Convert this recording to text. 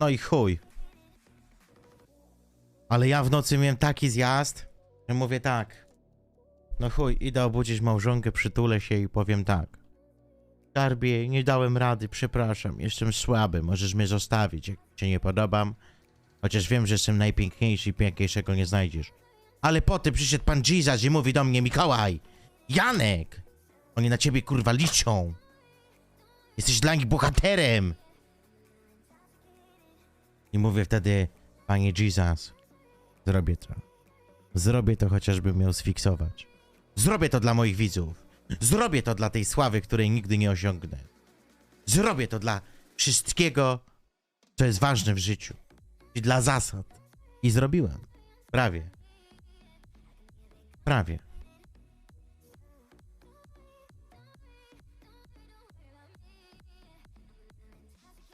No i chuj. Ale ja w nocy miałem taki zjazd, że mówię tak. No chuj, idę obudzić małżonkę, przytulę się i powiem tak. Skarbie, nie dałem rady, przepraszam, jestem słaby, możesz mnie zostawić, jak cię nie podobam. Chociaż wiem, że jestem najpiękniejszy i piękniejszego nie znajdziesz. Ale potem przyszedł pan Jesus i mówi do mnie, Mikołaj, Janek, oni na ciebie kurwa liczą. Jesteś dla nich bohaterem. I mówię wtedy, panie Jesus, zrobię to. Zrobię to chociażby miał sfiksować. Zrobię to dla moich widzów. Zrobię to dla tej sławy, której nigdy nie osiągnę. Zrobię to dla wszystkiego, co jest ważne w życiu. I dla zasad. I zrobiłem. Prawie. Prawie.